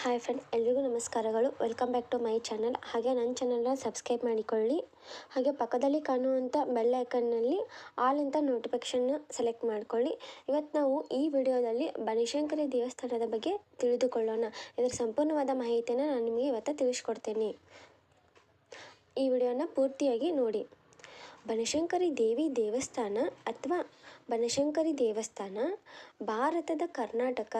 Hi friends ಎಲ್ರಿಗೂ ನಮಸ್ಕಾರಗಳು. Welcome back to my channel ಹಾಗೆ ನನ್ನ ಚಾನಲ್ನ ಸಬ್ಸ್ಕ್ರೈಬ್ ಮಾಡಿಕೊಳ್ಳಿ. ಹಾಗೆ ಪಕ್ಕದಲ್ಲಿ ಕಾಣುವಂಥ ಬೆಲ್ ಐಕನ್ನಲ್ಲಿ ಆಲ್ ಅಂತ ನೋಟಿಫಿಕೇಷನ್ನ ಸೆಲೆಕ್ಟ್ ಮಾಡಿಕೊಳ್ಳಿ. ಇವತ್ತು ನಾವು ಈ ವಿಡಿಯೋದಲ್ಲಿ ಬನಶಂಕರಿ ದೇವಸ್ಥಾನದ ಬಗ್ಗೆ ತಿಳಿದುಕೊಳ್ಳೋಣ. ಇದರ ಸಂಪೂರ್ಣವಾದ ಮಾಹಿತಿಯನ್ನು ನಾನು ನಿಮಗೆ ಇವತ್ತು ತಿಳಿಸ್ಕೊಡ್ತೇನೆ. ಈ ವಿಡಿಯೋನ ಪೂರ್ತಿಯಾಗಿ ನೋಡಿ. ಬನಶಂಕರಿ ದೇವಿ ದೇವಸ್ಥಾನ ಅಥವಾ ಬನಶಂಕರಿ ದೇವಸ್ಥಾನ ಭಾರತದ ಕರ್ನಾಟಕ.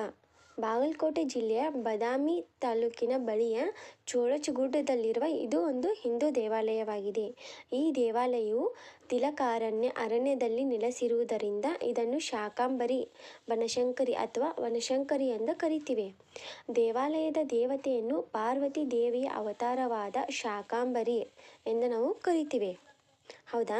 ಬಾಗಲಕೋಟೆ ಜಿಲ್ಲೆಯ ಬದಾಮಿ ತಾಲೂಕಿನ ಬಳಿಯ ಚೋಳಚಗುಡ್ಡದಲ್ಲಿರುವ ಇದು ಒಂದು ಹಿಂದೂ ದೇವಾಲಯವಾಗಿದೆ. ಈ ದೇವಾಲಯವು ತಿಲಕಾರಣ್ಯ ಅರಣ್ಯದಲ್ಲಿ ನೆಲೆಸಿರುವುದರಿಂದ ಇದನ್ನು ಶಾಕಾಂಬರಿ ಬನಶಂಕರಿ ಅಥವಾ ವನಶಂಕರಿ ಎಂದು ಕರಿತೀವಿ. ದೇವಾಲಯದ ದೇವತೆಯನ್ನು ಪಾರ್ವತಿ ದೇವಿಯ ಅವತಾರವಾದ ಶಾಕಾಂಬರಿ ಎಂದು ನಾವು ಕರಿತೀವಿ. ಹೌದಾ?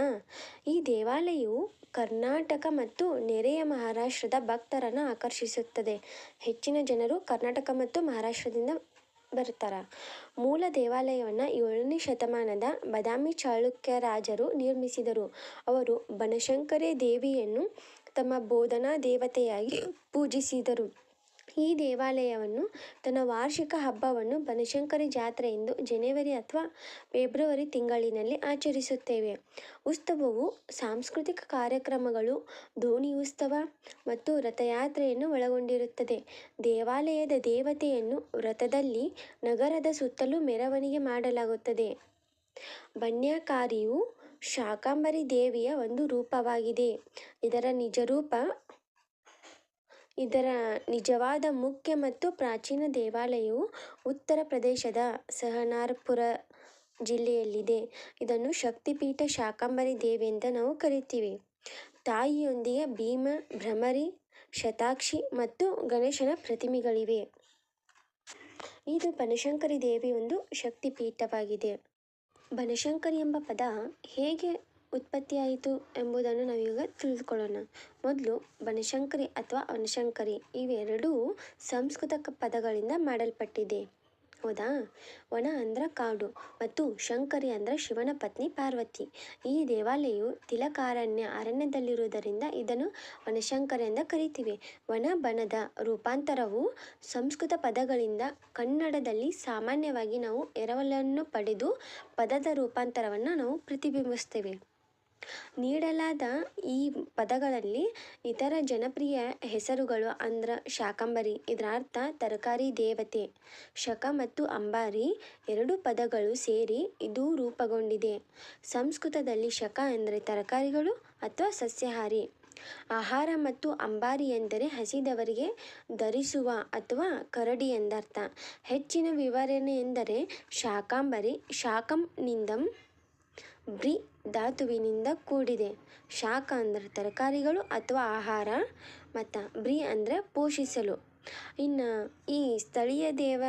ಈ ದೇವಾಲಯವು ಕರ್ನಾಟಕ ಮತ್ತು ನೆರೆಯ ಮಹಾರಾಷ್ಟ್ರದ ಭಕ್ತರನ್ನು ಆಕರ್ಷಿಸುತ್ತದೆ. ಹೆಚ್ಚಿನ ಜನರು ಕರ್ನಾಟಕ ಮತ್ತು ಮಹಾರಾಷ್ಟ್ರದಿಂದ ಬರ್ತಾರೆ. ಮೂಲ ದೇವಾಲಯವನ್ನು ಏಳನೇ ಶತಮಾನದ ಬದಾಮಿ ಚಾಳುಕ್ಯ ರಾಜರು ನಿರ್ಮಿಸಿದರು. ಅವರು ಬನಶಂಕರಿ ದೇವಿಯನ್ನು ತಮ್ಮ ಬೋಧನಾ ದೇವತೆಯಾಗಿ ಪೂಜಿಸಿದರು. ಈ ದೇವಾಲಯವನ್ನು ತನ್ನ ವಾರ್ಷಿಕ ಹಬ್ಬವನ್ನು ಬನಶಂಕರಿ ಜಾತ್ರೆ ಎಂದು ಜನವರಿ ಅಥವಾ ಫೆಬ್ರವರಿ ತಿಂಗಳಿನಲ್ಲಿ ಆಚರಿಸುತ್ತೇವೆ. ಉತ್ಸವವು ಸಾಂಸ್ಕೃತಿಕ ಕಾರ್ಯಕ್ರಮಗಳು, ದೋಣಿ ಉತ್ಸವ ಮತ್ತು ರಥಯಾತ್ರೆಯನ್ನು ಒಳಗೊಂಡಿರುತ್ತದೆ. ದೇವಾಲಯದ ದೇವತೆಯನ್ನು ರಥದಲ್ಲಿ ನಗರದ ಸುತ್ತಲೂ ಮೆರವಣಿಗೆ ಮಾಡಲಾಗುತ್ತದೆ. ಬನ್ಯಾಕಾರಿಯು ಶಾಕಾಂಬರಿ ದೇವಿಯ ಒಂದು ರೂಪವಾಗಿದೆ. ಇದರ ನಿಜರೂಪ ಇದರ ನಿಜವಾದ ಮುಖ್ಯ ಮತ್ತು ಪ್ರಾಚೀನ ದೇವಾಲಯವು ಉತ್ತರ ಪ್ರದೇಶದ ಸಹನಾರ್ಪುರ ಜಿಲ್ಲೆಯಲ್ಲಿದೆ. ಇದನ್ನು ಶಕ್ತಿಪೀಠ ಶಾಕಾಂಬರಿ ದೇವಿ ಅಂತ ನಾವು ಕರಿತೀವಿ. ತಾಯಿಯೊಂದಿಗೆ ಭೀಮ, ಭ್ರಮರಿ, ಶತಾಕ್ಷಿ ಮತ್ತು ಗಣೇಶನ ಪ್ರತಿಮೆಗಳಿವೆ. ಇದು ಬನಶಂಕರಿ ದೇವಿ ಒಂದು ಶಕ್ತಿಪೀಠವಾಗಿದೆ. ಬನಶಂಕರಿ ಎಂಬ ಪದ ಹೇಗೆ ಉತ್ಪತ್ತಿಯಾಯಿತು ಎಂಬುದನ್ನು ನಾವೀಗ ತಿಳಿದುಕೊಳ್ಳೋಣ. ಮೊದಲು ಬನಶಂಕರಿ ಅಥವಾ ವನಶಂಕರಿ ಇವೆರಡೂ ಸಂಸ್ಕೃತ ಪದಗಳಿಂದ ಮಾಡಲ್ಪಟ್ಟಿದೆ. ಹೌದಾ? ವನ ಅಂದ್ರೆ ಕಾಡು ಮತ್ತು ಶಂಕರಿ ಅಂದರೆ ಶಿವನ ಪತ್ನಿ ಪಾರ್ವತಿ. ಈ ದೇವಾಲಯವು ತಿಲಕಾರಣ್ಯ ಅರಣ್ಯದಲ್ಲಿರುವುದರಿಂದ ಇದನ್ನು ವನಶಂಕರಿ ಎಂದು ಕರಿತೀವಿ. ವನ ಬನದ ರೂಪಾಂತರವು ಸಂಸ್ಕೃತ ಪದಗಳಿಂದ ಕನ್ನಡದಲ್ಲಿ ಸಾಮಾನ್ಯವಾಗಿ ನಾವು ಎರವಲನ್ನು ಪಡೆದು ಪದದ ರೂಪಾಂತರವನ್ನು ನಾವು ಪ್ರತಿಬಿಂಬಿಸ್ತೇವೆ ನೀಡಲಾದ ಈ ಪದಗಳಲ್ಲಿ ಇತರ ಜನಪ್ರಿಯ ಹೆಸರುಗಳು ಅಂದ್ರ ಶಾಕಂಬರಿ ಇದರ ಅರ್ಥ ತರಕಾರಿ ದೇವತೆ, ಶಕ ಮತ್ತು ಅಂಬಾರಿ ಎರಡು ಪದಗಳು ಸೇರಿ ಇದು ರೂಪುಗೊಂಡಿದೆ. ಸಂಸ್ಕೃತದಲ್ಲಿ ಶಕ ಅಂದರೆ ತರಕಾರಿಗಳು ಅಥವಾ ಸಸ್ಯಾಹಾರಿ. ಆಹಾರ ಮತ್ತು ಅಂಬಾರಿ ಎಂದರೆ ಹಸಿದವರಿಗೆ ಧರಿಸುವ ಅಥವಾ ಕರಡಿ ಎಂದರ್ಥ. ಹೆಚ್ಚಿನ ವಿವರಣೆ ಎಂದರೆ ಶಾಕಾಂಬರಿ ಶಾಕಂನಿಂದ ಬ್ರಿ ಧಾತುವಿನಿಂದ ಕೂಡಿದೆ. ಶಾಖ ಅಂದರೆ ತರಕಾರಿಗಳು ಅಥವಾ ಆಹಾರ, ಮತ್ತು ಬ್ರಿ ಅಂದರೆ ಪೋಷಿಸಲು. ಇನ್ನು ಈ ಸ್ಥಳೀಯ ದೇವ,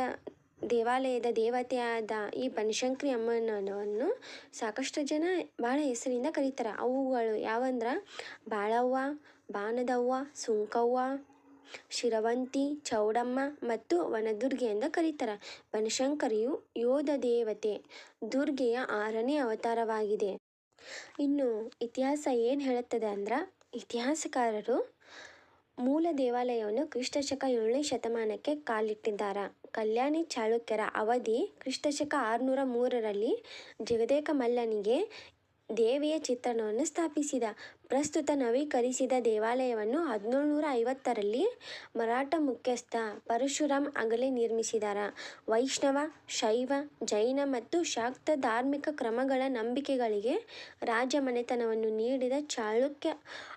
ದೇವಾಲಯದ ದೇವತೆಯಾದ ಈ ಬನಶಂಕರಿ ಅಮ್ಮನವನ್ನು ಸಾಕಷ್ಟು ಜನ ಭಾಳ ಹೆಸರಿಂದ ಕರೀತಾರೆ. ಅವುಗಳು ಯಾವಂದ್ರೆ? ಬಾಳವ್ವ, ಬಾನದವ್ವ, ಸುಂಕವ್ವ, ಶಿರವಂತಿ, ಚೌಡಮ್ಮ ಮತ್ತು ವನದುರ್ಗೆ ಎಂದು ಕರೀತಾರೆ. ಬನಶಂಕರಿಯು ಯೋಧ ದೇವತೆ. ದುರ್ಗೆಯ ಆರನೇ ಅವತಾರವಾಗಿದೆ. ಇನ್ನು ಇತಿಹಾಸ ಏನು ಹೇಳುತ್ತದೆ ಅಂದ್ರೆ, ಇತಿಹಾಸಕಾರರು ಮೂಲ ದೇವಾಲಯವನ್ನು ಕ್ರಿಸ್ತಶಕ ಏಳನೇ ಶತಮಾನಕ್ಕೆ ಕಾಲಿಟ್ಟಿದ್ದಾರೆ. ಕಲ್ಯಾಣಿ ಚಾಳುಕ್ಯರ ಅವಧಿ ಕ್ರಿಸ್ತಶಕ ಆರುನೂರ ಮೂರರಲ್ಲಿ ಜಗದೇಕ ಮಲ್ಲನಿಗೆ ದೇವಿಯ ಚಿತ್ರಣವನ್ನು ಸ್ಥಾಪಿಸಿದ. ಪ್ರಸ್ತುತ ನವೀಕರಿಸಿದ ದೇವಾಲಯವನ್ನು ಹದಿನೇಳುನೂರ ಐವತ್ತರಲ್ಲಿ ಮರಾಠ ಮುಖ್ಯಸ್ಥ ಪರಶುರಾಮ್ ಅಗಲೆ ನಿರ್ಮಿಸಿದರ. ವೈಷ್ಣವ, ಶೈವ, ಜೈನ ಮತ್ತು ಶಾಕ್ತ ಧಾರ್ಮಿಕ ಕ್ರಮಗಳ ನಂಬಿಕೆಗಳಿಗೆ ರಾಜಮನೆತನವನ್ನು ನೀಡಿದ ಚಾಳುಕ್ಯ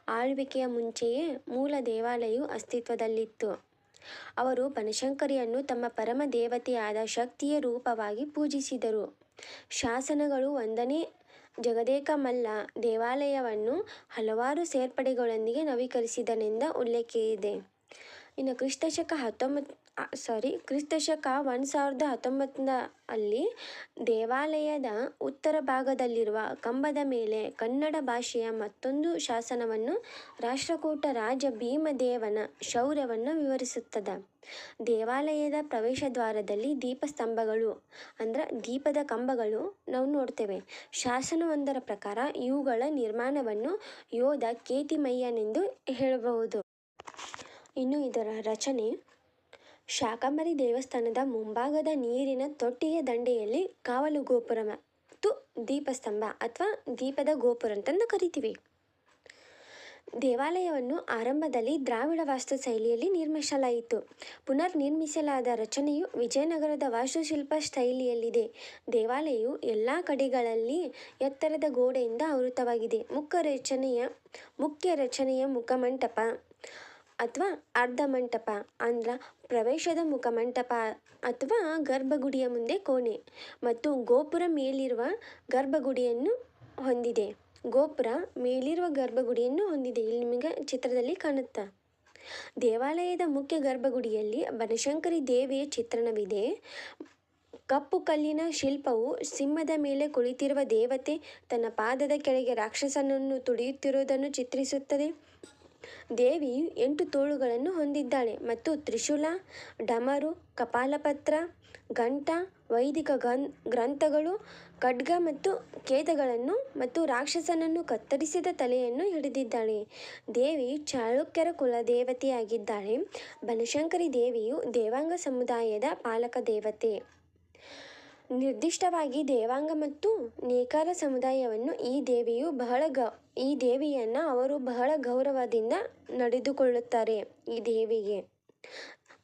ಆಳ್ವಿಕೆಯ ಮುಂಚೆಯೇ ಮೂಲ ದೇವಾಲಯವು ಅಸ್ತಿತ್ವದಲ್ಲಿತ್ತು. ಅವರು ಬನಶಂಕರಿಯನ್ನು ತಮ್ಮ ಪರಮ ದೇವತೆಯಾದ ಶಕ್ತಿಯ ರೂಪವಾಗಿ ಪೂಜಿಸಿದರು. ಶಾಸನಗಳು ಒಂದನೇ ಜಗದೇಕ ಮಲ್ಲ ದೇವಾಲಯವನ್ನು ಹಲವಾರು ಸೇರ್ಪಡೆಗಳೊಂದಿಗೆ ನವೀಕರಿಸಿದನೆಂದ ಉಲ್ಲೇಖ ಇದೆ ಇನ್ನು ಕ್ರಿಸ್ತಶಕ ಹತ್ತೊಂಬತ್ತು ಸಾರಿ ಕ್ರಿಸ್ತಶಕ ಒಂದು ಸಾವಿರದ ಹತ್ತೊಂಬತ್ತರ ಅಲ್ಲಿ ದೇವಾಲಯದ ಉತ್ತರ ಭಾಗದಲ್ಲಿರುವ ಕಂಬದ ಮೇಲೆ ಕನ್ನಡ ಭಾಷೆಯ ಮತ್ತೊಂದು ಶಾಸನವನ್ನು ರಾಷ್ಟ್ರಕೂಟ ರಾಜ ಭೀಮದೇವನ ಶೌರ್ಯವನ್ನು ವಿವರಿಸುತ್ತದೆ. ದೇವಾಲಯದ ಪ್ರವೇಶ ದ್ವಾರದಲ್ಲಿ ದೀಪಸ್ತಂಭಗಳು, ಅಂದ್ರೆ ದೀಪದ ಕಂಬಗಳು ನಾವು ನೋಡ್ತೇವೆ. ಶಾಸನವೊಂದರ ಪ್ರಕಾರ ಇವುಗಳ ನಿರ್ಮಾಣವನ್ನು ಯೋಧ ಕೇತಿಮಯ್ಯನೆಂದು ಹೇಳಬಹುದು. ಇನ್ನು ಇದರ ರಚನೆ ಶಾಕಂಭರಿ ದೇವಸ್ಥಾನದ ಮುಂಭಾಗದ ನೀರಿನ ತೊಟ್ಟಿಯ ದಂಡೆಯಲ್ಲಿ ಕಾವಲು ಗೋಪುರ ಮತ್ತು ದೀಪಸ್ತಂಭ ಅಥವಾ ದೀಪದ ಗೋಪುರ ಅಂತಂದು ಕರಿತೀವಿ. ದೇವಾಲಯವನ್ನು ಆರಂಭದಲ್ಲಿ ದ್ರಾವಿಡ ವಾಸ್ತು ಶೈಲಿಯಲ್ಲಿ ನಿರ್ಮಿಸಲಾಯಿತು. ಪುನರ್ ನಿರ್ಮಿಸಲಾದ ರಚನೆಯು ವಿಜಯನಗರದ ವಾಸ್ತುಶಿಲ್ಪ ಶೈಲಿಯಲ್ಲಿದೆ. ದೇವಾಲಯವು ಎಲ್ಲ ಕಡೆಗಳಲ್ಲಿ ಎತ್ತರದ ಗೋಡೆಯಿಂದ ಆವೃತವಾಗಿದೆ ಮುಖ್ಯ ರಚನೆಯ ಮುಖ್ಯ ರಚನೆಯ ಮುಖಮಂಟಪ ಅಥವಾ ಅರ್ಧ ಮಂಟಪ, ಅಂದ್ರ ಪ್ರವೇಶದ ಮುಖಮಂಟಪ ಅಥವಾ ಗರ್ಭಗುಡಿಯ ಮುಂದೆ ಕೋಣೆ ಮತ್ತು ಗೋಪುರ ಮೇಲಿರುವ ಗರ್ಭಗುಡಿಯನ್ನು ಹೊಂದಿದೆ. ಗೋಪುರ ಮೇಲಿರುವ ಗರ್ಭಗುಡಿಯನ್ನು ಹೊಂದಿದೆ. ಇಲ್ಲಿ ನಿಮಗೆ ಚಿತ್ರದಲ್ಲಿ ಕಾಣುತ್ತಾ. ದೇವಾಲಯದ ಮುಖ್ಯ ಗರ್ಭಗುಡಿಯಲ್ಲಿ ಬನಶಂಕರಿ ದೇವಿಯ ಚಿತ್ರಣವಿದೆ. ಕಪ್ಪು ಕಲ್ಲಿನ ಶಿಲ್ಪವು ಸಿಂಹದ ಮೇಲೆ ಕುಳಿತಿರುವ ದೇವತೆ ತನ್ನ ಪಾದದ ಕೆಳಗೆ ರಾಕ್ಷಸನನ್ನು ತುಳಿಯುತ್ತಿರುವುದನ್ನು ಚಿತ್ರಿಸುತ್ತದೆ. ದೇವಿಯು ಎಂಟು ತೋಳುಗಳನ್ನು ಹೊಂದಿದ್ದಾಳೆ ಮತ್ತು ತ್ರಿಶೂಲ, ಡಮರು, ಕಪಾಲಪತ್ರ, ಘಂಟ, ವೈದಿಕ ಗ್ರಂಥಗಳು, ಖಡ್ಗ ಮತ್ತು ಕೇತಗಳನ್ನು ಮತ್ತು ರಾಕ್ಷಸನನ್ನು ಕತ್ತರಿಸಿದ ತಲೆಯನ್ನು ಹಿಡಿದಿದ್ದಾಳೆ. ದೇವಿ ಚಾಳುಕ್ಯರ ಕುಲದೇವತೆಯಾಗಿದ್ದಾಳೆ. ಬನಶಂಕರಿ ದೇವಿಯು ದೇವಾಂಗ ಸಮುದಾಯದ ಪಾಲಕ ದೇವತೆ. ನಿರ್ದಿಷ್ಟವಾಗಿ ದೇವಾಂಗ ಮತ್ತು ನೇಕಾರ ಸಮುದಾಯವನ್ನು ಈ ದೇವಿಯು ಬಹಳ ಈ ದೇವಿಯನ್ನು ಅವರು ಬಹಳ ಗೌರವದಿಂದ ನಡೆದುಕೊಳ್ಳುತ್ತಾರೆ ಈ ದೇವಿಗೆ.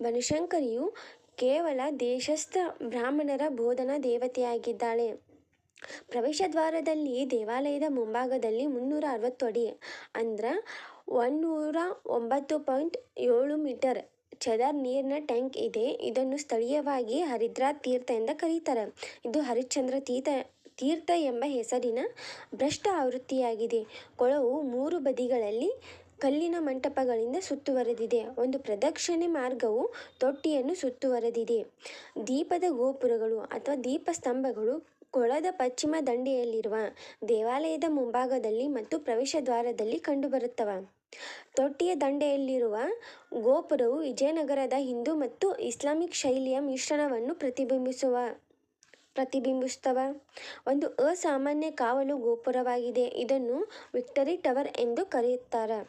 ಬನಶಂಕರಿಯು ಕೇವಲ ದೇಶಸ್ಥ ಬ್ರಾಹ್ಮಣರ ಬೋಧನಾ ದೇವತೆಯಾಗಿದ್ದಾಳೆ. ಪ್ರವೇಶ ದ್ವಾರದಲ್ಲಿ ದೇವಾಲಯದ ಮುಂಭಾಗದಲ್ಲಿ ಮುನ್ನೂರ ಅರವತ್ತು ಅಡಿ ಅಂದ್ರೆ ಒಂದುನೂರ ಒಂಬತ್ತು ಪಾಯಿಂಟ್ ಏಳು ಮೀಟರ್ ಚದರ್ ನೀರಿನ ಟ್ಯಾಂಕ್ ಇದೆ. ಇದನ್ನು ಸ್ಥಳೀಯವಾಗಿ ಹರಿದ್ರಾ ತೀರ್ಥ ಎಂದು ಕರೀತಾರೆ. ಇದು ಹರಿಶ್ಚಂದ್ರ ತೀರ್ಥ ತೀರ್ಥ ಎಂಬ ಹೆಸರಿನ ಭ್ರಷ್ಟ ಆವೃತ್ತಿಯಾಗಿದೆ. ಕೊಳವು ಮೂರು ಬದಿಗಳಲ್ಲಿ ಕಲ್ಲಿನ ಮಂಟಪಗಳಿಂದ ಸುತ್ತುವರೆದಿದೆ. ಒಂದು ಪ್ರದಕ್ಷಿಣೆ ಮಾರ್ಗವು ತೊಟ್ಟಿಯನ್ನು ಸುತ್ತುವರೆದಿದೆ. ದೀಪದ ಗೋಪುರಗಳು ಅಥವಾ ದೀಪ ಸ್ತಂಭಗಳು ಕೊಳದ ಪಶ್ಚಿಮ ದಂಡೆಯಲ್ಲಿರುವ ದೇವಾಲಯದ ಮುಂಭಾಗದಲ್ಲಿ ಮತ್ತು ಪ್ರವೇಶ ದ್ವಾರದಲ್ಲಿ ಕಂಡುಬರುತ್ತವೆ. ತೊಟ್ಟಿಯ ದಂಡೆಯಲ್ಲಿರುವ ಗೋಪುರವು ವಿಜಯನಗರದ ಹಿಂದೂ ಮತ್ತು ಇಸ್ಲಾಮಿಕ್ ಶೈಲಿಯ ಮಿಶ್ರಣವನ್ನು ಪ್ರತಿಬಿಂಬಿಸುವ ಪ್ರತಿಬಿಂಬಿಸ್ತವ ಒಂದು ಅಸಾಮಾನ್ಯ ಕಾವಲು ಗೋಪುರವಾಗಿದೆ. ಇದನ್ನು ವಿಕ್ಟರಿ ಟವರ್ ಎಂದು ಕರೆಯುತ್ತಾರೆ.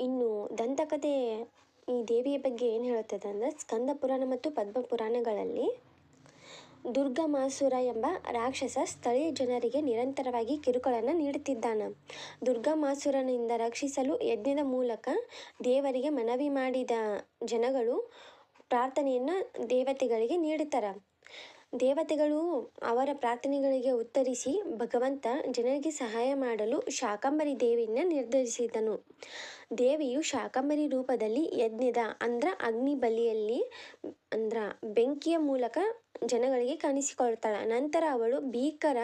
ಇನ್ನು ದಂತಕಥೆ ಈ ದೇವಿಯ ಬಗ್ಗೆ ಏನು ಹೇಳುತ್ತದೆ ಅಂದರೆ, ಸ್ಕಂದ ಪುರಾಣ ಮತ್ತು ಪದ್ಮ ಪುರಾಣಗಳಲ್ಲಿ ದುರ್ಗಮಾಸುರ ಎಂಬ ರಾಕ್ಷಸ ಸ್ಥಳೀಯ ಜನರಿಗೆ ನಿರಂತರವಾಗಿ ಕಿರುಕುಳನ್ನು ನೀಡುತ್ತಿದ್ದಾನೆ. ದುರ್ಗಮಾಸುರನಿಂದ ರಕ್ಷಿಸಲು ಯಜ್ಞದ ಮೂಲಕ ದೇವರಿಗೆ ಮನವಿ ಮಾಡಿದ ಜನಗಳು ಪ್ರಾರ್ಥನೆಯನ್ನು ದೇವತೆಗಳಿಗೆ ನೀಡುತ್ತಾರೆ. ದೇವತೆಗಳು ಅವರ ಪ್ರಾರ್ಥನೆಗಳಿಗೆ ಉತ್ತರಿಸಿ ಭಗವಂತ ಜನರಿಗೆ ಸಹಾಯ ಮಾಡಲು ಶಾಕಂಬರಿ ದೇವಿಯನ್ನು ನಿರ್ಧರಿಸಿದನು. ದೇವಿಯು ಶಾಕಂಬರಿ ರೂಪದಲ್ಲಿ ಯಜ್ಞದ ಅಂದ್ರ ಅಗ್ನಿ ಬಲಿಯಲ್ಲಿ, ಅಂದ್ರ ಬೆಂಕಿಯ ಮೂಲಕ ಜನಗಳಿಗೆ ಕಾಣಿಸಿಕೊಳ್ತಾಳೆ ನಂತರ ಅವಳು ಭೀಕರ,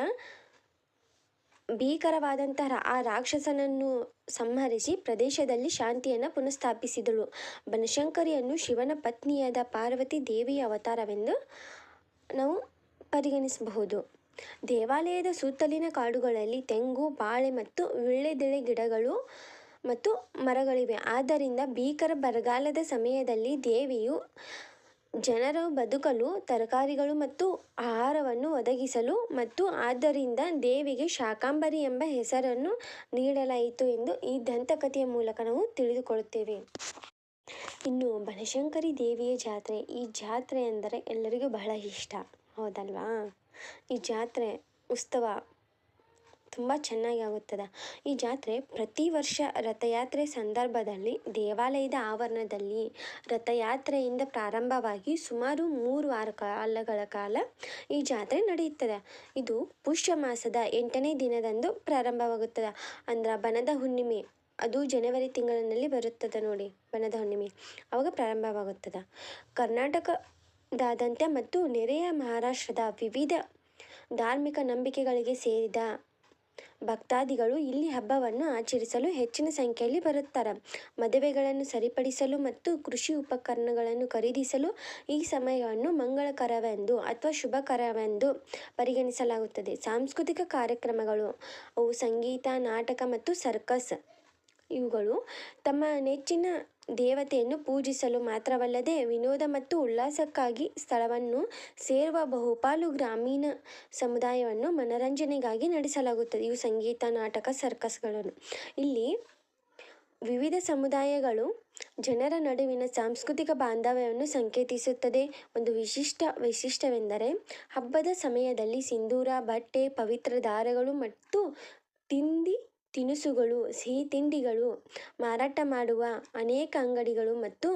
ಭೀಕರವಾದಂತಹ ಆ ರಾಕ್ಷಸನನ್ನು ಸಂಹರಿಸಿ ಪ್ರದೇಶದಲ್ಲಿ ಶಾಂತಿಯನ್ನು ಪುನಃಸ್ಥಾಪಿಸಿದಳು. ಬನಶಂಕರಿಯನ್ನು ಶಿವನ ಪತ್ನಿಯಾದ ಪಾರ್ವತಿ ದೇವಿಯ ಅವತಾರವೆಂದು ನಾವು ಪರಿಗಣಿಸಬಹುದು. ದೇವಾಲಯದ ಸುತ್ತಲಿನ ಕಾಡುಗಳಲ್ಲಿ ತೆಂಗು, ಬಾಳೆ ಮತ್ತು ವೀಳ್ಯದೆಲೆ ಗಿಡಗಳು ಮತ್ತು ಮರಗಳಿವೆ. ಆದ್ದರಿಂದ ಭೀಕರ ಬರಗಾಲದ ಸಮಯದಲ್ಲಿ ದೇವಿಯು ಜನರು ಬದುಕಲು, ತರಕಾರಿಗಳು ಮತ್ತು ಆಹಾರವನ್ನು ಒದಗಿಸಲು ಮತ್ತು ಆದ್ದರಿಂದ ದೇವಿಗೆ ಶಾಕಾಂಬರಿ ಎಂಬ ಹೆಸರನ್ನು ನೀಡಲಾಯಿತು ಎಂದು ಈ ದಂತಕಥೆಯ ಮೂಲಕ ನಾವು ತಿಳಿದುಕೊಳ್ಳುತ್ತೇವೆ. ಇನ್ನು ಬನಶಂಕರಿ ದೇವಿಯ ಜಾತ್ರೆ, ಈ ಜಾತ್ರೆ ಅಂದರೆ ಎಲ್ಲರಿಗೂ ಬಹಳ ಇಷ್ಟ. ಹೌದಲ್ವಾ? ಈ ಜಾತ್ರೆ, ಉತ್ಸವ ತುಂಬ ಚೆನ್ನಾಗಿ ಆಗುತ್ತದೆ. ಈ ಜಾತ್ರೆ ಪ್ರತಿ ವರ್ಷ ರಥಯಾತ್ರೆ ಸಂದರ್ಭದಲ್ಲಿ, ದೇವಾಲಯದ ಆವರಣದಲ್ಲಿ ರಥಯಾತ್ರೆಯಿಂದ ಪ್ರಾರಂಭವಾಗಿ ಸುಮಾರು ಮೂರು ವಾರ ಕಾಲಗಳ ಕಾಲ ಈ ಜಾತ್ರೆ ನಡೆಯುತ್ತದೆ. ಇದು ಪುಷ್ಯ ಮಾಸದ ಎಂಟನೇ ದಿನದಂದು ಪ್ರಾರಂಭವಾಗುತ್ತದೆ. ಅಂದ್ರೆ ಬನದ ಹುಣ್ಣಿಮೆ ಅದು ಜನವರಿ ತಿಂಗಳಿನಲ್ಲಿ ಬರುತ್ತದೆ ನೋಡಿ ಬಣ್ಣದ ಹುಣ್ಣಿಮೆ. ಅವಾಗ ಪ್ರಾರಂಭವಾಗುತ್ತದೆ. ಕರ್ನಾಟಕದಾದ್ಯಂತ ಮತ್ತು ನೆರೆಯ ಮಹಾರಾಷ್ಟ್ರದ ವಿವಿಧ ಧಾರ್ಮಿಕ ನಂಬಿಕೆಗಳಿಗೆ ಸೇರಿದ ಭಕ್ತಾದಿಗಳು ಇಲ್ಲಿ ಹಬ್ಬವನ್ನು ಆಚರಿಸಲು ಹೆಚ್ಚಿನ ಸಂಖ್ಯೆಯಲ್ಲಿ ಬರುತ್ತಾರೆ. ಮದುವೆಗಳನ್ನು ಸರಿಪಡಿಸಲು ಮತ್ತು ಕೃಷಿ ಉಪಕರಣಗಳನ್ನು ಖರೀದಿಸಲು ಈ ಸಮಯವನ್ನು ಮಂಗಳಕರವೆಂದು ಅಥವಾ ಶುಭಕರವೆಂದು ಪರಿಗಣಿಸಲಾಗುತ್ತದೆ. ಸಾಂಸ್ಕೃತಿಕ ಕಾರ್ಯಕ್ರಮಗಳು, ಅವು ಸಂಗೀತ, ನಾಟಕ ಮತ್ತು ಸರ್ಕಸ್ ಇವುಗಳು ತಮ್ಮ ನೆಚ್ಚಿನ ದೇವತೆಯನ್ನು ಪೂಜಿಸಲು ಮಾತ್ರವಲ್ಲದೆ ವಿನೋದ ಮತ್ತು ಉಲ್ಲಾಸಕ್ಕಾಗಿ ಸ್ಥಳವನ್ನು ಸೇರುವ ಬಹುಪಾಲು ಗ್ರಾಮೀಣ ಸಮುದಾಯವನ್ನು ಮನರಂಜನೆಗಾಗಿ ನಡೆಸಲಾಗುತ್ತದೆ. ಇವು ಸಂಗೀತ, ನಾಟಕ, ಸರ್ಕಸ್ಗಳನ್ನು. ಇಲ್ಲಿ ವಿವಿಧ ಸಮುದಾಯಗಳು ಜನರ ನಡುವಿನ ಸಾಂಸ್ಕೃತಿಕ ಬಾಂಧವ್ಯವನ್ನು ಸಂಕೇತಿಸುತ್ತದೆ. ಒಂದು ವಿಶಿಷ್ಟ ವೈಶಿಷ್ಟ್ಯವೆಂದರೆ ಹಬ್ಬದ ಸಮಯದಲ್ಲಿ ಸಿಂಧೂರ ಬಟ್ಟೆ, ಪವಿತ್ರ ದಾರಗಳು ಮತ್ತು ತಿಂಡಿ ತಿನಿಸುಗಳು, ಸಿಹಿ ತಿಂಡಿಗಳು, ಮಾರಾಟ ಮಾಡುವ ಅನೇಕ ಅಂಗಡಿಗಳು ಮತ್ತು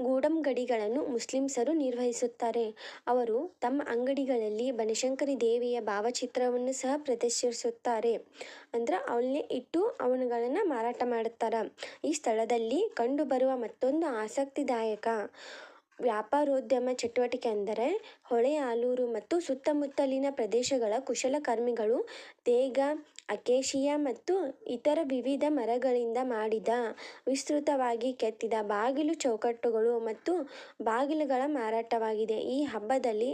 ಗೂಡಂಗಡಿಗಳನ್ನು ಮುಸ್ಲಿಮ್ಸರು ನಿರ್ವಹಿಸುತ್ತಾರೆ. ಅವರು ತಮ್ಮ ಅಂಗಡಿಗಳಲ್ಲಿ ಬನಶಂಕರಿ ದೇವಿಯ ಭಾವಚಿತ್ರವನ್ನು ಸಹ ಪ್ರದರ್ಶಿಸುತ್ತಾರೆ. ಅಂದ್ರೆ ಅವನ್ನೇ ಇಟ್ಟು ಅವುಗಳನ್ನು ಮಾರಾಟ ಮಾಡುತ್ತಾರೆ. ಈ ಸ್ಥಳದಲ್ಲಿ ಕಂಡುಬರುವ ಮತ್ತೊಂದು ಆಸಕ್ತಿದಾಯಕ ವ್ಯಾಪಾರೋದ್ಯಮ ಚಟುವಟಿಕೆ ಅಂದರೆ ಹೊಳೆಆಲೂರು ಮತ್ತು ಸುತ್ತಮುತ್ತಲಿನ ಪ್ರದೇಶಗಳ ಕುಶಲಕರ್ಮಿಗಳು ತೇಗ ಅಕೇಶಿಯಾ ಮತ್ತು ಇತರ ವಿವಿಧ ಮರಗಳಿಂದ ಮಾಡಿದ, ವಿಸ್ತೃತವಾಗಿ ಕೆತ್ತಿದ ಬಾಗಿಲು ಚೌಕಟ್ಟುಗಳು ಮತ್ತು ಬಾಗಿಲುಗಳ ಮಾರಾಟವಾಗಿದೆ. ಈ ಹಬ್ಬದಲ್ಲಿ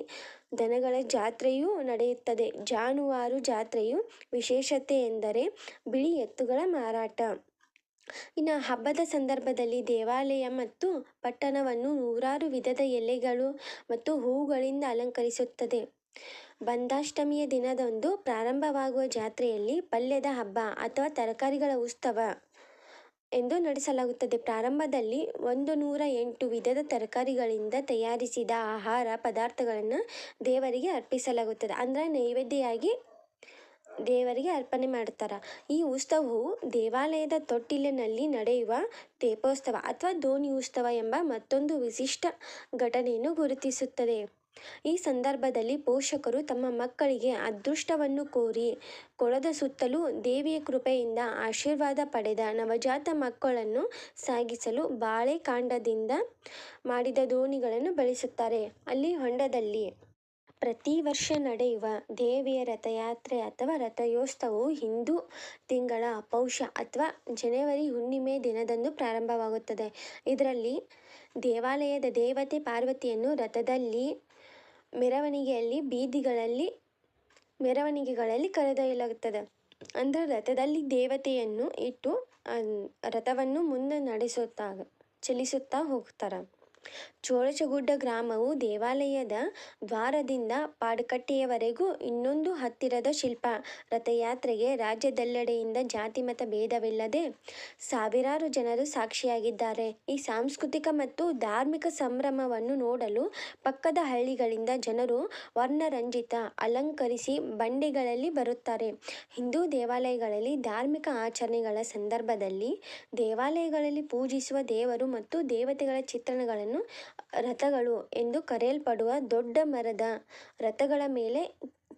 ದನಗಳ ಜಾತ್ರೆಯೂ ನಡೆಯುತ್ತದೆ. ಜಾನುವಾರು ಜಾತ್ರೆಯ ವಿಶೇಷತೆ ಎಂದರೆ ಬಿಳಿ ಎತ್ತುಗಳ ಮಾರಾಟ. ಇನ್ನು ಹಬ್ಬದ ಸಂದರ್ಭದಲ್ಲಿ ದೇವಾಲಯ ಮತ್ತು ಪಟ್ಟಣವನ್ನು ನೂರಾರು ವಿಧದ ಎಲೆಗಳು ಮತ್ತು ಹೂಗಳಿಂದ ಅಲಂಕರಿಸುತ್ತದೆ. ಬಂದಾಷ್ಟಮಿಯ ದಿನದಂದು ಪ್ರಾರಂಭವಾಗುವ ಜಾತ್ರೆಯಲ್ಲಿ ಪಲ್ಯದ ಹಬ್ಬ ಅಥವಾ ತರಕಾರಿಗಳ ಉತ್ಸವ ಎಂದು ನಡೆಸಲಾಗುತ್ತದೆ. ಪ್ರಾರಂಭದಲ್ಲಿ ಒಂದು ನೂರ ಎಂಟು ವಿಧದ ತರಕಾರಿಗಳಿಂದ ತಯಾರಿಸಿದ ಆಹಾರ ಪದಾರ್ಥಗಳನ್ನು ದೇವರಿಗೆ ಅರ್ಪಿಸಲಾಗುತ್ತದೆ. ಅಂದರೆ ನೈವೇದ್ಯವಾಗಿ ದೇವರಿಗೆ ಅರ್ಪಣೆ ಮಾಡ್ತಾರೆ. ಈ ಉತ್ಸವವು ದೇವಾಲಯದ ತೊಟ್ಟಿಲಿನಲ್ಲಿ ನಡೆಯುವ ತೇಪೋತ್ಸವ ಅಥವಾ ದೋಣಿ ಉತ್ಸವ ಎಂಬ ಮತ್ತೊಂದು ವಿಶಿಷ್ಟ ಘಟನೆಯನ್ನು ಗುರುತಿಸುತ್ತದೆ. ಈ ಸಂದರ್ಭದಲ್ಲಿ ಪೋಷಕರು ತಮ್ಮ ಮಕ್ಕಳಿಗೆ ಅದೃಷ್ಟವನ್ನು ಕೋರಿ ಕೊಳದ ಸುತ್ತಲೂ ದೇವಿಯ ಕೃಪೆಯಿಂದ ಆಶೀರ್ವಾದ ಪಡೆದ ನವಜಾತ ಮಕ್ಕಳನ್ನು ಸಾಗಿಸಲು ಬಾಳೆಕಾಂಡದಿಂದ ಮಾಡಿದ ದೋಣಿಗಳನ್ನು ಬಳಸುತ್ತಾರೆ. ಅಲ್ಲಿ ಹೊಂಡದಲ್ಲಿ ಪ್ರತಿ ವರ್ಷ ನಡೆಯುವ ದೇವಿಯ ರಥಯಾತ್ರೆ ಅಥವಾ ರಥಯೋತ್ಸವವು ಹಿಂದೂ ತಿಂಗಳ ಪೌಷ ಅಥವಾ ಜನವರಿ ಹುಣ್ಣಿಮೆ ದಿನದಂದು ಪ್ರಾರಂಭವಾಗುತ್ತದೆ. ಇದರಲ್ಲಿ ದೇವಾಲಯದ ದೇವತೆ ಪಾರ್ವತಿಯನ್ನು ರಥದಲ್ಲಿ ಮೆರವಣಿಗೆಯಲ್ಲಿ ಬೀದಿಗಳಲ್ಲಿ ಮೆರವಣಿಗೆಗಳಲ್ಲಿ ಕರೆದೊಯ್ಯಲಾಗುತ್ತದೆ. ಅಂದರೆ ರಥದಲ್ಲಿ ದೇವತೆಯನ್ನು ಇಟ್ಟು ರಥವನ್ನು ಮುಂದೆ ನಡೆಸುತ್ತಾ ಚಲಿಸುತ್ತಾ ಹೋಗ್ತಾರೆ. ಚೋಳಚಗುಡ್ಡ ಗ್ರಾಮವು ದೇವಾಲಯದ ದ್ವಾರದಿಂದ ಪಾಡುಕಟ್ಟೆಯವರೆಗೂ ಇನ್ನೊಂದು ಹತ್ತಿರದ ಶಿಲ್ಪ ರಥಯಾತ್ರೆಗೆ ರಾಜ್ಯದೆಲ್ಲೆಡೆಯಿಂದ ಜಾತಿ ಮತ ಭೇದವಿಲ್ಲದೆ ಸಾವಿರಾರು ಜನರು ಸಾಕ್ಷಿಯಾಗಿದ್ದಾರೆ. ಈ ಸಾಂಸ್ಕೃತಿಕ ಮತ್ತು ಧಾರ್ಮಿಕ ಸಂಭ್ರಮವನ್ನು ನೋಡಲು ಪಕ್ಕದ ಹಳ್ಳಿಗಳಿಂದ ಜನರು ವರ್ಣರಂಜಿತ, ಅಲಂಕರಿಸಿ ಬಂಡಿಗಳಲ್ಲಿ ಬರುತ್ತಾರೆ. ಹಿಂದೂ ದೇವಾಲಯಗಳಲ್ಲಿ ಧಾರ್ಮಿಕ ಆಚರಣೆಗಳ ಸಂದರ್ಭದಲ್ಲಿ ದೇವಾಲಯಗಳಲ್ಲಿ ಪೂಜಿಸುವ ದೇವರು ಮತ್ತು ದೇವತೆಗಳ ಚಿತ್ರಣಗಳನ್ನು ರಥಗಳು ಎಂದು ಕರೆಯಲ್ಪಡುವ ದೊಡ್ಡ ಮರದ ರಥಗಳ ಮೇಲೆ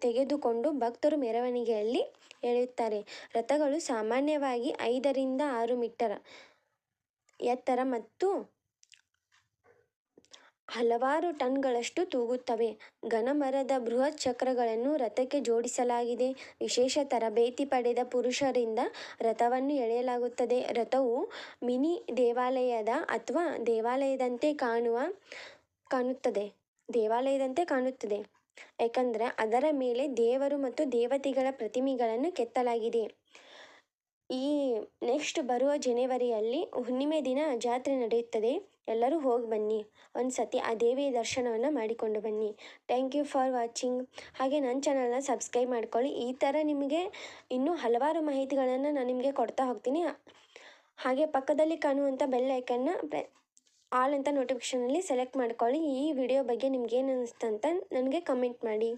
ತೆಗೆದುಕೊಂಡು ಭಕ್ತರು ಮೆರವಣಿಗೆಯಲ್ಲಿ ಎಳೆಯುತ್ತಾರೆ. ರಥಗಳು ಸಾಮಾನ್ಯವಾಗಿ ಐದರಿಂದ ಆರು ಮೀಟರ್ ಎತ್ತರ ಮತ್ತು ಹಲವಾರು ಟನ್ಗಳಷ್ಟು ತೂಗುತ್ತವೆ. ಘನ ಮರದ ಬೃಹತ್ ಚಕ್ರಗಳನ್ನು ರಥಕ್ಕೆ ಜೋಡಿಸಲಾಗಿದೆ. ವಿಶೇಷ ತರಬೇತಿ ಪಡೆದ ಪುರುಷರಿಂದ ರಥವನ್ನು ಎಳೆಯಲಾಗುತ್ತದೆ. ರಥವು ಮಿನಿ ದೇವಾಲಯದ ಅಥವಾ ದೇವಾಲಯದಂತೆ ಕಾಣುವ, ಕಾಣುತ್ತದೆ. ದೇವಾಲಯದಂತೆ ಕಾಣುತ್ತದೆ. ಏಕೆಂದರೆ ಅದರ ಮೇಲೆ ದೇವರು ಮತ್ತು ದೇವತೆಗಳ ಪ್ರತಿಮೆಗಳನ್ನು ಕೆತ್ತಲಾಗಿದೆ. ಈ ನೆಕ್ಸ್ಟ್ ಬರುವ ಜನವರಿಯಲ್ಲಿ ಹುಣ್ಣಿಮೆ ದಿನ ಜಾತ್ರೆ ನಡೆಯುತ್ತದೆ. ಎಲ್ಲರೂ ಹೋಗಿ ಬನ್ನಿ. ಒಂದು ಸತಿ ಆ ದೇವಿಯ ದರ್ಶನವನ್ನು ಮಾಡಿಕೊಂಡು ಬನ್ನಿ. ಥ್ಯಾಂಕ್ ಯು ಫಾರ್ ವಾಚಿಂಗ್ ಹಾಗೆ ನನ್ನ ಚಾನಲ್ನ ಸಬ್ಸ್ಕ್ರೈಬ್ ಮಾಡ್ಕೊಳ್ಳಿ. ಈ ಥರ ನಿಮಗೆ ಇನ್ನೂ ಹಲವಾರು ಮಾಹಿತಿಗಳನ್ನು ನಾನು ನಿಮಗೆ ಕೊಡ್ತಾ ಹೋಗ್ತೀನಿ. ಹಾಗೆ ಪಕ್ಕದಲ್ಲಿ ಕಾಣುವಂಥ ಬೆಲ್ ಐಕನ್ನ ಆಲ್ ಅಂತ ನೋಟಿಫಿಕೇಷನಲ್ಲಿ ಸೆಲೆಕ್ಟ್ ಮಾಡ್ಕೊಳ್ಳಿ. ಈ ವಿಡಿಯೋ ಬಗ್ಗೆ ನಿಮ್ಗೆ ಏನು ಅಂತ ನನಗೆ ಕಮೆಂಟ್ ಮಾಡಿ.